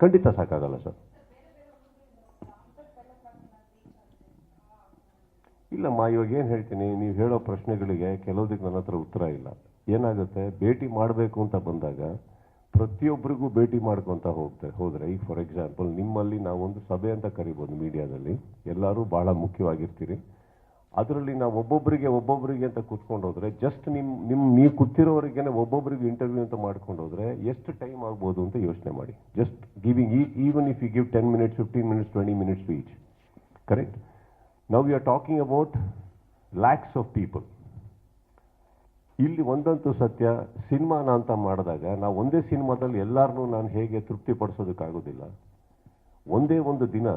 ಖಂಡಿತ ಸಾಕಾಗಲ್ಲ ಸರ್. ಇಲ್ಲಮ್ಮ ಇವಾಗ ಏನು ಹೇಳ್ತೀನಿ, ನೀವು ಹೇಳೋ ಪ್ರಶ್ನೆಗಳಿಗೆ ಕೆಲವುದಕ್ಕೆ ನನ್ನ ಹತ್ರ ಉತ್ತರ ಇಲ್ಲ. ಏನಾಗುತ್ತೆ, ಭೇಟಿ ಮಾಡಬೇಕು ಅಂತ ಬಂದಾಗ ಪ್ರತಿಯೊಬ್ಬರಿಗೂ ಭೇಟಿ ಮಾಡ್ಕೊತ ಹೋಗ್ತೆ, ಹೋದರೆ, ಈಗ ಫಾರ್ ಎಕ್ಸಾಂಪಲ್ ನಿಮ್ಮಲ್ಲಿ ನಾವೊಂದು ಸಭೆ ಅಂತ ಕರಿಬೋದು ಮೀಡಿಯಾದಲ್ಲಿ, ಎಲ್ಲರೂ ಭಾಳ ಮುಖ್ಯವಾಗಿರ್ತೀರಿ. ಅದರಲ್ಲಿ ನಾವು ಒಬ್ಬೊಬ್ಬರಿಗೆ ಒಬ್ಬೊಬ್ಬರಿಗೆ ಅಂತ ಕೂತ್ಕೊಂಡು ಹೋದ್ರೆ ಜಸ್ಟ್ ನಿಮ್ಮ ನಿಮ್ಮ ನೀವು ಕೂತಿರೋರಿಗೆ ಒಬ್ಬೊಬ್ಬರಿಗೆ ಇಂಟರ್ವ್ಯೂ ಅಂತ ಮಾಡ್ಕೊಂಡು ಹೋದ್ರೆ ಎಷ್ಟು ಟೈಮ್ ಆಗ್ಬೋದು ಅಂತ ಯೋಚನೆ ಮಾಡಿ. Just giving even if you give ten minutes fifteen minutes twenty minutes to each correct now you are talking about lakhs of people ಇಲ್ಲಿ ಒಂದಂತೂ ಸತ್ಯ, ಸಿನಿಮಾನ ಅಂತ ಮಾಡಿದಾಗ ನಾವು ಒಂದೇ ಸಿನಿಮಾದಲ್ಲಿ ಎಲ್ಲರನ್ನೂ ನಾನು ಹೇಗೆ ತೃಪ್ತಿಪಡಿಸೋದಕ್ಕಾಗೋದಿಲ್ಲ ಒಂದೇ ಒಂದು ದಿನ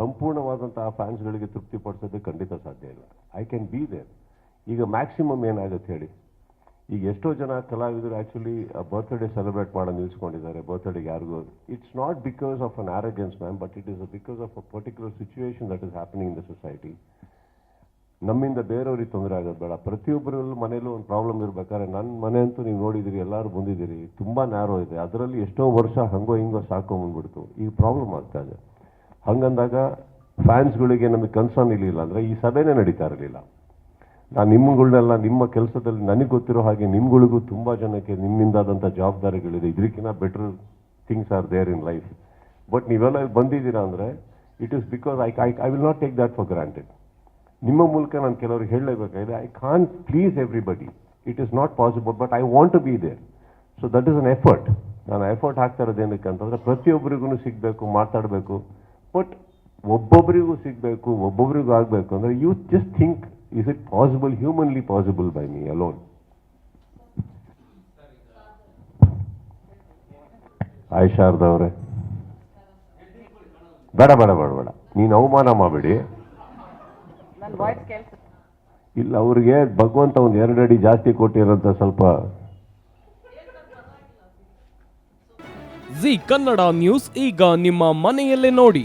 ಸಂಪೂರ್ಣವಾದಂತಹ ಫ್ಯಾನ್ಸ್ಗಳಿಗೆ ತೃಪ್ತಿ ಪಡಿಸೋದು ಖಂಡಿತ ಸಾಧ್ಯ ಇಲ್ಲ. ಐ ಕ್ಯಾನ್ ಬಿ ದೇರ್ ಈಗ ಮ್ಯಾಕ್ಸಿಮಮ್ ಏನಾಗುತ್ತೆ ಹೇಳಿ? ಈಗ ಎಷ್ಟೋ ಜನ ಕಲಾವಿದರು ಆ್ಯಕ್ಚುಲಿ ಬರ್ತ್ಡೇ ಸೆಲೆಬ್ರೇಟ್ ಮಾಡೋ ನಿಲ್ಸ್ಕೊಂಡಿದ್ದಾರೆ ಬರ್ತ್ಡೇಗೆ ಯಾರಿಗೂ it's not because of an ಆರೋಗ್ಯನ್ಸ್ ma'am but it is because of a particular situation that is happening in the society ನಮ್ಮಿಂದ ಬೇರೆಯವ್ರಿಗೆ ತೊಂದರೆ ಆಗೋದು ಬೇಡ. ಪ್ರತಿಯೊಬ್ಬರಲ್ಲೂ ಮನೇಲೂ ಒಂದು ಪ್ರಾಬ್ಲಮ್ ಇರಬೇಕಾದ್ರೆ ನನ್ನ ಮನೆ ಅಂತೂ ನೀವು ನೋಡಿದ್ದೀರಿ ಎಲ್ಲರೂ ಬಂದಿದ್ದೀರಿ, ತುಂಬ ನ್ಯಾರೋ ಇದೆ. ಅದರಲ್ಲಿ ಎಷ್ಟೋ ವರ್ಷ ಹಂಗೋ ಹಿಂಗೋ ಸಾಕೊಂಬಂದ್ಬಿಡ್ತು ಈಗ ಪ್ರಾಬ್ಲಮ್ ಆಗ್ತಾ ಇದೆ. ಹಂಗಂದಾಗ ಫ್ಯಾನ್ಸ್ಗಳಿಗೆ ನಮಗೆ ಕನ್ಸರ್ನ್ ಇರಲಿಲ್ಲ ಅಂದರೆ ಈ ಸಭೆನೇ ನಡೀತಾ ಇರಲಿಲ್ಲ. ನಾನು ನಿಮ್ಮಗಳನ್ನೆಲ್ಲ ನಿಮ್ಮ ಕೆಲಸದಲ್ಲಿ ನನಗೆ ಗೊತ್ತಿರೋ ಹಾಗೆ ನಿಮ್ಗಳಿಗೂ ತುಂಬ ಜನಕ್ಕೆ ನಿಮ್ಮಿಂದಾದಂಥ ಜವಾಬ್ದಾರಿಗಳಿದೆ. ಇದಕ್ಕಿಂತ better things are there in life but ನೀವೆಲ್ಲ ಬಂದಿದ್ದೀರಾ ಅಂದರೆ it is because I I I will not take that for granted ನಿಮ್ಮ ಮೂಲಕ ನಾನು ಕೆಲವ್ರಿಗೆ ಹೇಳಲೇಬೇಕಾಗಿದೆ I can please everybody it is not possible but I want to be there so that is an effort ನಾನು effort ಹಾಕ್ತಾ ಇರೋದು ಏನಕ್ಕೆ ಅಂತಂದರೆ, ಪ್ರತಿಯೊಬ್ಬರಿಗೂ ಸಿಗಬೇಕು, ಮಾತಾಡಬೇಕು. ಬಟ್ ಒಬ್ಬೊಬ್ಬರಿಗೂ ಸಿಗಬೇಕು ಒಬ್ಬೊಬ್ಬರಿಗೂ ಆಗಬೇಕು ಅಂದರೆ you just think is it possible humanly possible by me alone I Sharada ಅವರೇ. ಬೇಡ ಬೇಡ ಬೇಡ ಬೇಡ. ನೀನು ಅವಮಾನ ಮಾಡಬೇಡಿ. ಇಲ್ಲ ಅವ್ರಿಗೆ ಭಗವಂತ ಒಂದು ಎರಡು ಅಡಿ ಜಾಸ್ತಿ ಕೊಟ್ಟಿರೋಂಥ ಸ್ವಲ್ಪ. ಜಿ ಕನ್ನಡ ನ್ಯೂಸ್ ಈಗ ನಿಮ್ಮ ಮನೆಯಲ್ಲೇ ನೋಡಿ.